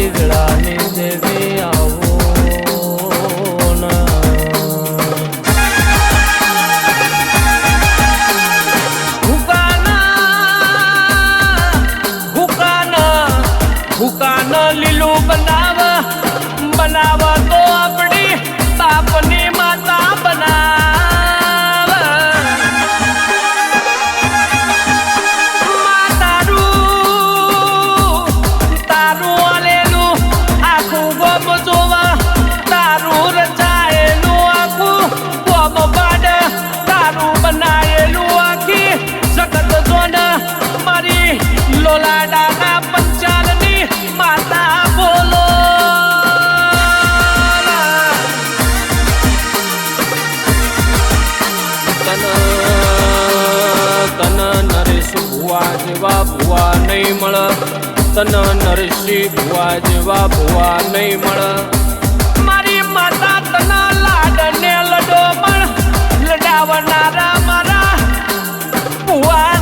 Devil, I need Devil. ભુવા જેવા ભુવા નહીં મળ. તન નરસિંહ ભુવા જેવા ભુવા નહીં મળ. મારી માતા તના લાડને લડો પણ લડાવનારા મારા ભુવા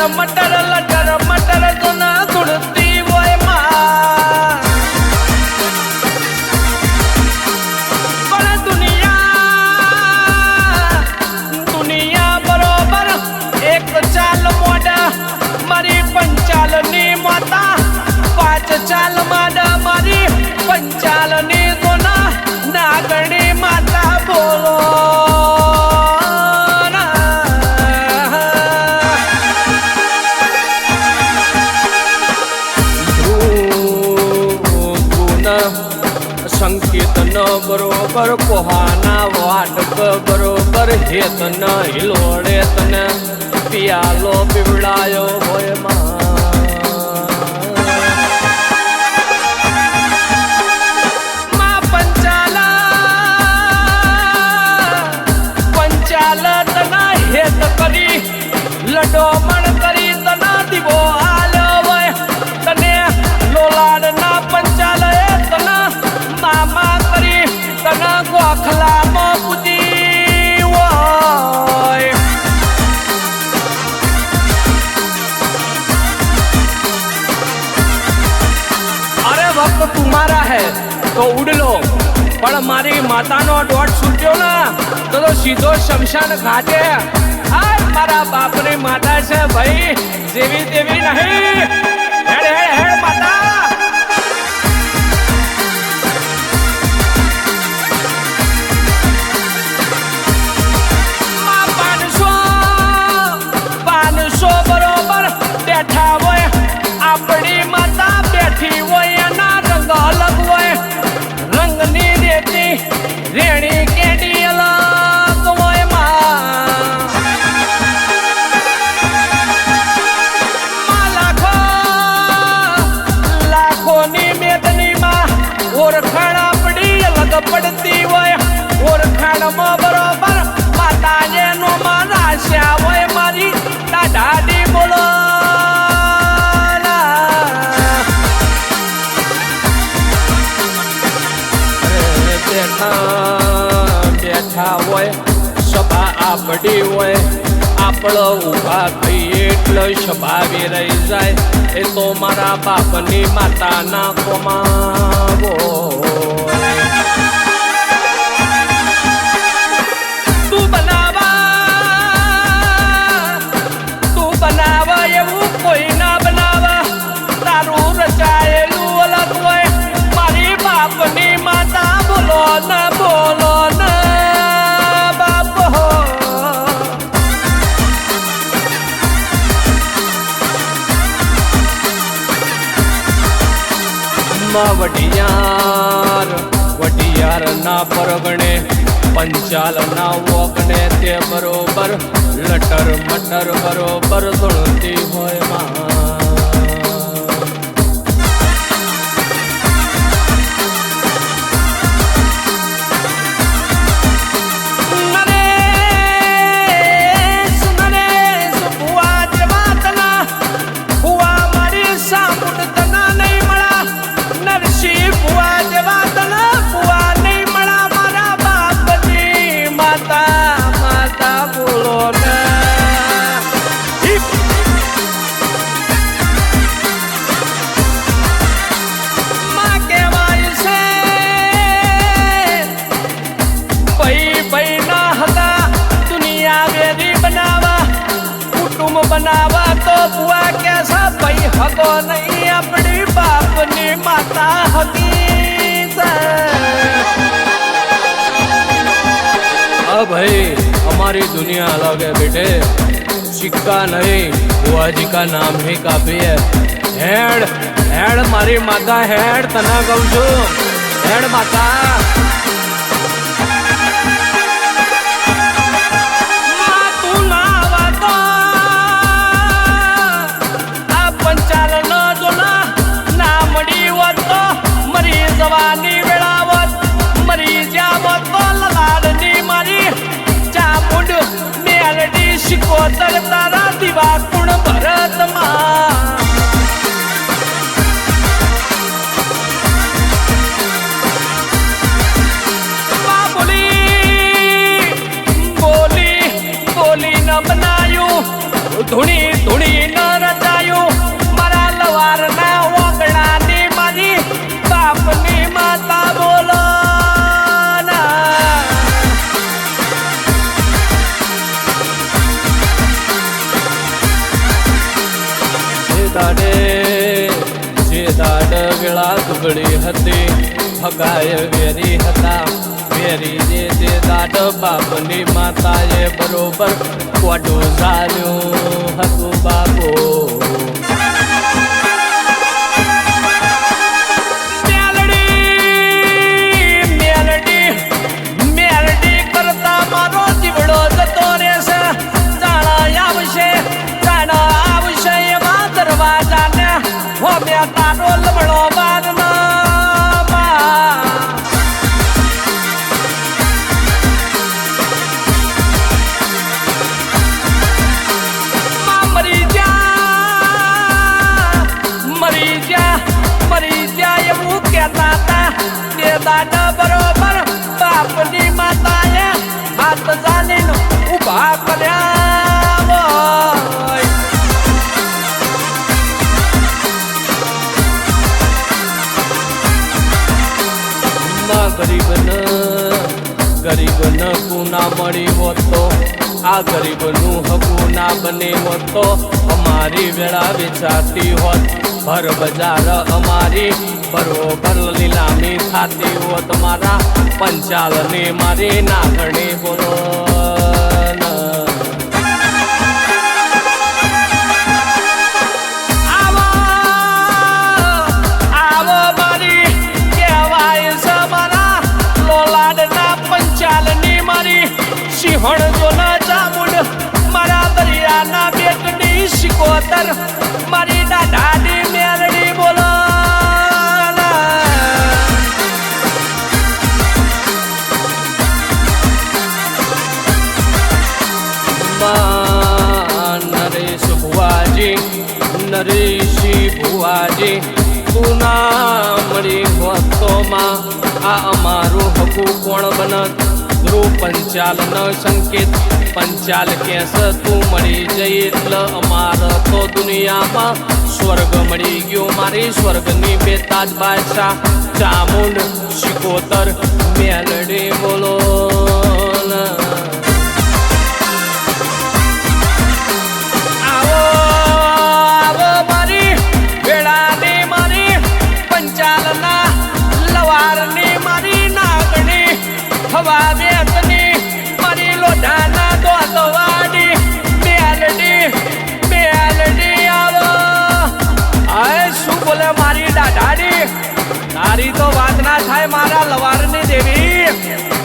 લટર હેતન હિલોડે તને પિયાલો પીવડાયો. તુમારા હે, તો ઉડ લો પણ મારી માતાનો દોટ છૂટ્યો ને, તો તો સીધો શમશાન ઘાટે. આ મારા બાપની માતા છે ભાઈ, જેવી તેવી નહીં. બેઠા હોય, સભા આપડી હોય આપણો ઊભા થઈ એટલે સભાવી રહી જાય. એ તો મારા બાપની માતાના કોમાવો વઢિયાર વઢિયાર ના પરગણે પંચાલ ના વોકને તે બરોબર, લટર મટર બરોબર ધૂણતી હોયમાં. બુઆ કે છે હકો નહીં, આપણી બાપની માતા હતી ભાઈ, અમારી દુનિયા અલગ હે બેટે. સિક્કા નહીં, બુઆજી કા નામ હે કાફી હે. હેડ હેડ મારી માતા, હેડ, તને કહું છું. હેડ માતા. ફગાય વેરી હતા. વેરી જે તે દાડ બાપની માતાએ બરોબર કોડું ઝાલ્યું હતું બાપો. મેલડી મેલડી કરતા મારો જીવડો ગરીબન ગરીબન ના મળી હોતો. આ ગરીબનું હકું ના બને હોતો. અમારી વેળા વેચાતી હોત, ભર બજાર અમારી. બરોબર લીલામી થાતી હોત મારા. પંચાલને મારી નાગણી બોલો. ચામુંડ, મારા દરિયાના બેટની શિકોતર મારી દાદાની મેરડી બોલો. નરેશ ભુવાજી, નરેશી ભુવાજી, તું ના મળી ભક્તોમાં આ અમારું હકું કોણ બનત? ધ્રુવ પંચાલ ન સંકેત, પંચાલ કેસ તું મળી જઈ એટલે અમાર તો દુનિયામાં સ્વર્ગ મળી ગયો મારી સ્વર્ગની બેતાજ બાદશાહ ચામુંડ, શિકોતર, મેલડી બોલો ના. તારી તો વાત ના થાય મારા લવારની દેવી.